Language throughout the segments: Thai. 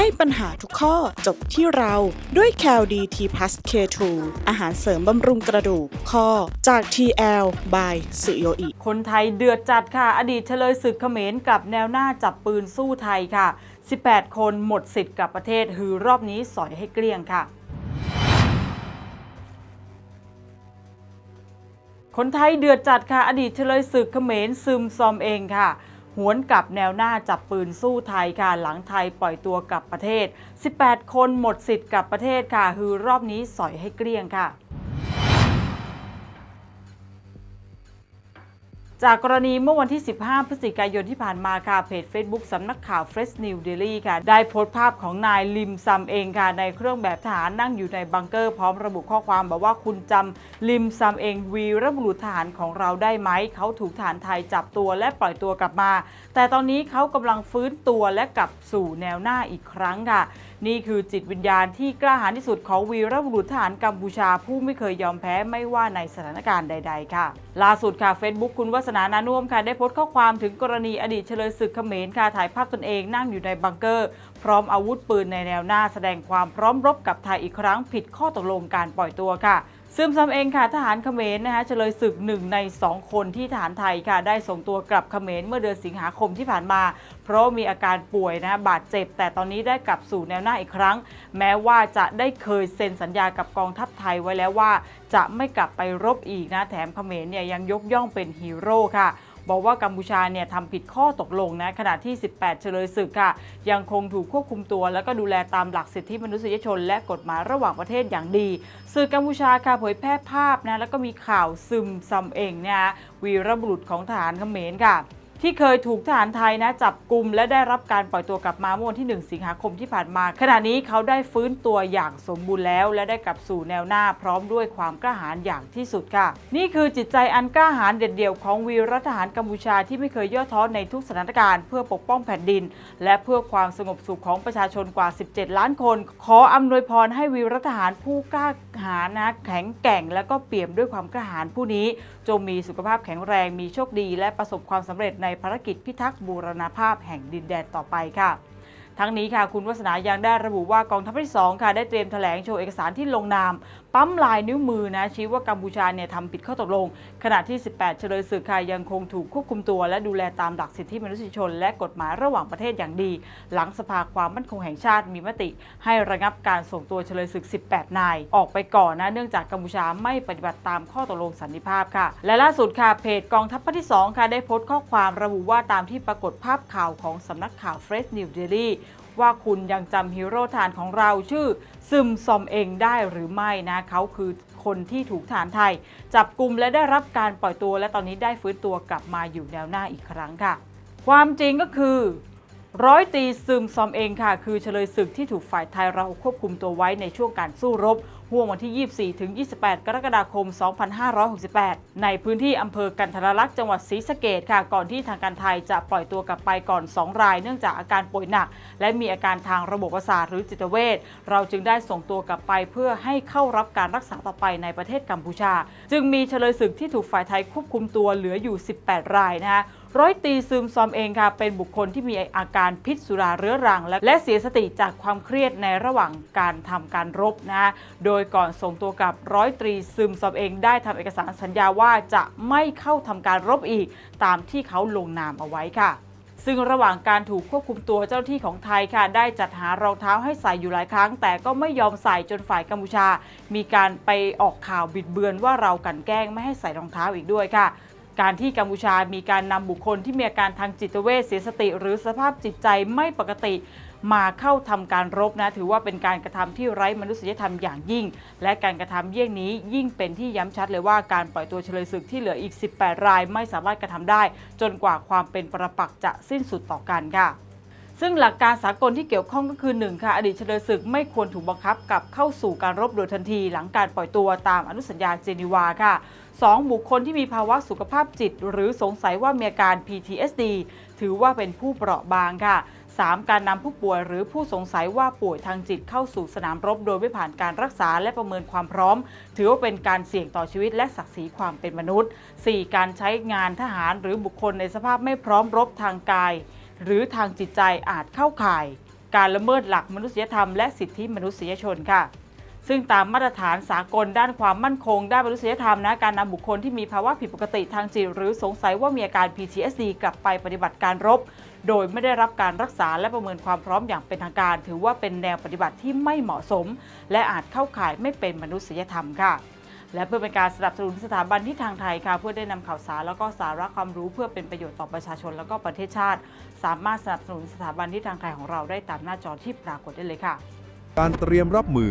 ให้ปัญหาทุกข้อจบที่เราด้วย c a l d t p l u s K2 อาหารเสริมบำรุงกระดูกข้อจาก TL by สุโยอิ คนไทยเดือดจัดค่ะ อดีตเฉลยศึกเขมรกับแนวหน้าจับปืนสู้ไทยค่ะ 18 คนหมดสิทธิ์กลับประเทศฮือรอบนี้สอยให้เกลี้ยงค่ะคนไทยเดือดจัดค่ะ อดีตเฉลยศึกเขมรซึมซอมเองค่ะ หวนกลับแนวหน้าจับปืนสู้ไทยค่ะหลังไทยปล่อยตัวกลับประเทศ 18 คนหมดสิทธิ์กลับประเทศค่ะฮือรอบนี้สอยให้เกลี้ยงค่ะ จากกรณีเมื่อวันที่ 15 พฤศจิกายนที่ผ่านมาค่ะเพจ Facebook สำนักข่าว Fresh New Daily ค่ะ ได้โพสต์ภาพของนายลิมซัมเองค่ะในเครื่องแบบทหารนั่งอยู่ในบังเกอร์พร้อมระบุข้อความบอกว่าคุณจำลิมซัมเองวีรบุรุษทหารของเราได้ไหม เขาถูกทหารไทยจับตัวและปล่อยตัวกลับมา แต่ตอนนี้เขากำลังฟื้นตัวและกลับสู่แนวหน้าอีกครั้งค่ะนี่คือจิตวิญญาณที่กล้าหาญที่สุดของวีรบุรุษทหารกัมพูชา ผู้ไม่เคยยอมแพ้ไม่ว่าในสถานการณ์ใด ๆ ค่ะ ล่าสุดค่ะ Facebook คุณวัฒนานานุ่มค่ะ ได้โพสต์ข้อความถึงกรณีอดีตเฉลยศึกเขมรค่ะถ่ายภาพตนเองนั่งอยู่ในบังเกอร์ พร้อมอาวุธปืนในแนวหน้าแสดงความพร้อมรบกับไทยอีกครั้งผิดข้อตกลงการปล่อยตัวค่ะ ซึมซำเองค่ะทหารเขมรนะคะเฉลยศึกหนึ่งใน 2 คนที่ทหารไทยค่ะได้ส่งตัวกลับเขมรเมื่อเดือนสิงหาคมที่ผ่านมา เพราะมีอาการป่วยนะบาดเจ็บ แต่ตอนนี้ได้กลับสู่แนวหน้าอีกครั้ง แม้ว่าจะได้เคยเซ็นสัญญากับกองทัพไทยไว้แล้วว่า จะไม่กลับไปรบอีกนะแถมเขมรเนี่ยยังยกย่องเป็นฮีโร่ค่ะ บอกว่ากัมพูชาเนี่ยทำผิดข้อตกลงนะขณะที่ 18 เฉลยศึกค่ะ ยังคงถูกควบคุมตัว แล้วก็ดูแลตามหลักสิทธิมนุษยชน และกฎหมายระหว่างประเทศอย่างดี สื่อกัมพูชาค่ะเผยแพร่ภาพนะแล้วก็มีข่าวซึมซำเองเนี่ยวีรบุรุษของทหารเขมรค่ะ ที่เคยถูกทหารไทยนะจับกลุ่มและได้รับการปล่อยตัวกลับมาเมื่อวันที่ 1 สิงหาคมที่ผ่านมา ขณะนี้เขาได้ฟื้นตัวอย่างสมบูรณ์แล้ว และได้กลับสู่แนวหน้าพร้อมด้วยความกล้าหาญอย่างที่สุดค่ะ นี่คือจิตใจอันกล้าหาญเด็ดเดี่ยวของวีรทหารกัมพูชาที่ไม่เคยย่อท้อในทุกสถานการณ์เพื่อปกป้องแผ่นดิน และเพื่อความสงบสุขของประชาชนกว่า 17 ล้านคน ขออำนวยพรให้วีรทหารผู้กล้าหาญนะแข็งแกร่ง และก็เปี่ยมด้วยความกล้าหาญผู้นี้ จงมีสุขภาพแข็งแรงมีโชคดี และประสบความสำเร็จในในภารกิจพิทักษ์บูรณภาพแห่งดินแดนต่อไปค่ะ ทั้งนี้ค่ะคุณวัฒนายังได้ระบุว่ากองทัพที่2ค่ะได้เตรียมแถลงโชว์เอกสารที่ลงนาม ปั๊มลายนิ้วมือนะชี้ว่ากัมพูชาเนี่ยทำผิดข้อตกลง ขณะที่ 18 เฉลยศึกค่ะยังคงถูกควบคุมตัว และดูแลตามหลักสิทธิมนุษยชน และกฎหมายระหว่างประเทศอย่างดี หลังสภาความมั่นคงแห่งชาติมีมติ ให้ระงับการส่งตัวเฉลยศึก 18 นาย ออกไปก่อนนะเนื่องจากกัมพูชาไม่ปฏิบัติตามข้อตกลงสันติภาพค่ะ และล่าสุดค่ะเพจกองทัพภาคที่ 2 ค่ะได้โพสต์ข้อความระบุว่าตามที่ปรากฏภาพข่าวของสำนักข่าว Fresh New Daily ว่ ว่าคุณยังจำฮีโร่ทานของเราชื่อซึมซอมเองได้หรือไม่นะเขาคือคนที่ถูกฐานไทย จับกลุ่มและได้รับการปล่อยตัวและตอนนี้ได้ฟื้นตัวกลับมาอยู่แนวหน้าอีกครั้งค่ะ ความจริงก็คือ ร้อยตีซึมซอมเองค่ะ คือเฉลยศึกที่ถูกฝ่ายไทยเราควบคุมตัวไว้ในช่วงการสู้รบห่วงวันที่ 24 ถึง 28 กรกฎาคม 2568 ในพื้นที่อำเภอกันทรลักษณ์จังหวัดศรีสะเกดค่ะ ก่อนที่ทางการไทยจะปล่อยตัวกลับไปก่อน 2 ราย เนื่องจากอาการป่วยหนัก และมีอาการทางระบบประสาทหรือจิตเวช เราจึงได้ส่งตัวกลับไปเพื่อให้เข้ารับการรักษาต่อไปในประเทศกัมพูชา จึงมีเฉลยศึกที่ถูกฝ่ายไทยควบคุมตัวเหลืออยู่ 18 รายนะคะ ร้อยตรีซึมซอมเองค่ะ เป็นบุคคลที่มีอาการพิษสุราเรื้อรัง และเสียสติจากความเครียดในระหว่างการทำการรบนะโดยก่อนส่งตัวกับร้อยตรีซึมซอมเองได้ทำเอกสารสัญญาว่าจะไม่เข้าทำการรบอีก ตามที่เขาลงนามเอาไว้ค่ะซึ่งระหว่างการถูกควบคุมตัวเจ้าหน้าที่ของไทยค่ะ ได้จัดหารองเท้าให้ใส่อยู่หลายครั้ง แต่ก็ไม่ยอมใส่จนฝ่ายกัมพูชา มีการไปออกข่าวบิดเบือนว่าเรากันแกล้งไม่ให้ใส่รองเท้าอีกด้วยค่ะ การที่กัมพูชามีการนำบุคคลที่มีอาการทางจิตเวชเสียสติ หรือสภาพจิตใจไม่ปกติมาเข้าทำการรบนะ ถือว่าเป็นการกระทำที่ไร้มนุษยธรรมอย่างยิ่ง และการกระทำเยี่ยงนี้ยิ่งเป็นที่ย้ำชัดเลยว่าการปล่อยตัวเฉลยศึกที่เหลืออีก 18 รายไม่สามารถกระทำได้ จนกว่าความเป็นประปักษ์จะสิ้นสุดต่อกันค่ะ ซึ่งหลักการสากลที่เกี่ยวข้องก็คือ 1 ค่ะ อดีตเฉลยศึกไม่ควรถูกบังคับกลับเข้าสู่การรบโดยทันที หลังการปล่อยตัวตามอนุสัญญาเจนีวาค่ะ 2. บุคคลที่มีภาวะสุขภาพจิต หรือสงสัยว่ามีอาการ PTSD ถือว่าเป็นผู้เปราะบางค่ะ 3. การนำผู้ป่วยหรือผู้สงสัยว่าป่วยทางจิตเข้าสู่สนามรบ โดยไม่ผ่านการรักษาและประเมินความพร้อม ถือว่าเป็นการเสี่ยงต่อชีวิตและศักดิ์ศรีความเป็นมนุษย์ 4. การใช้งานทหารหรือบุคคลในสภาพไม่พร้อมรบทางกาย หรือทางจิตใจอาจเข้าข่าย การละเมิดหลักมนุษยธรรมและสิทธิมนุษยชนค่ะ ซึ่งตามมาตรฐานสากลด้านความมั่นคง ด้านมนุษยธรรมนะการนำบุคคลที่มีภาวะผิดปกติทางจิต หรือสงสัยว่ามีอาการ PTSD กลับไปปฏิบัติการรบ โดยไม่ได้รับการรักษาและประเมินความพร้อมอย่างเป็นทางการ ถือว่าเป็นแนวปฏิบัติที่ไม่เหมาะสม และอาจเข้าข่ายไม่เป็นมนุษยธรรมค่ะ และเพื่อเป็นการสนับสนุนสถาบันที่ทางไทยค่ะเพื่อได้นำข่าวสารแล้วก็สาระความรู้เพื่อเป็นประโยชน์ต่อประชาชนแล้วก็ประเทศชาติ สามารถสนับสนุนสถาบันที่ทางไทยของเราได้ตามหน้าจอที่ปรากฏได้เลยค่ะ การเตรียมรับมือ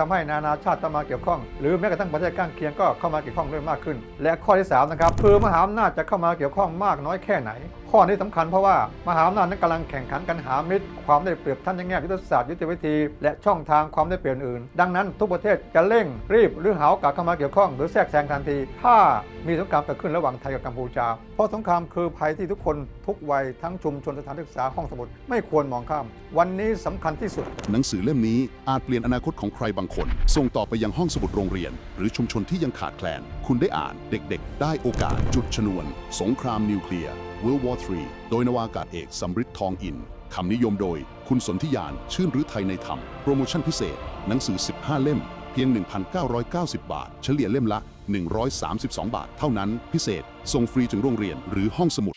ทำให้นานาชาติต้องมาเกี่ยวข้อง หรือแม้กระทั่งประเทศข้างเคียงก็เข้ามาเกี่ยวข้องด้วยมากขึ้น และข้อที่สามนะครับคือมหาอำนาจจะเข้ามาเกี่ยวข้องมากน้อยแค่ไหน ข้อนี้สำคัญเพราะว่ามหาอำนาจนั้นกำลังแข่งขันกันหามิตร ความได้เปรียบท่านในแง่ยุทธศาสตร์ยุทธวิธี และช่องทางความได้เปรียบอื่น ดังนั้นทุกประเทศจะเร่งรีบหรือหาโอกาสเข้ามาเกี่ยวข้องหรือแทรกแซงทันที ถ้ามีสงครามเกิดขึ้นระหว่างไทยกับกัมพูชา เพราะสงครามคือภัยที่ทุกคนทุกวัยทั้งชุมชนสถานศึกษาห้องสมุดไม่ควรมองข้าม วันนี้สำคัญที่สุด หนังสือเล่มนี้อาจเปลี่ยนอนาคตของใครบางคน ส่งต่อไปยังห้องสมุดโรงเรียน หรือชุมชนที่ยังขาดแคลน คุณได้อ่านเด็กๆ ได้โอกาสจุดชนวน สงครามนิวเคลียร์ World War III โดยนวากาศเอกสำริดทองอินคำนิยมโดย คุณสนธิยาน ชื่นหรือไทยในธรรม โปรโมชั่นพิเศษ หนังสือ 15 เล่ม เพียง 1,990 บาท เฉลี่ยเล่มละ 132 บาท เท่านั้นพิเศษส่งฟรีถึงโรงเรียนหรือห้องสมุด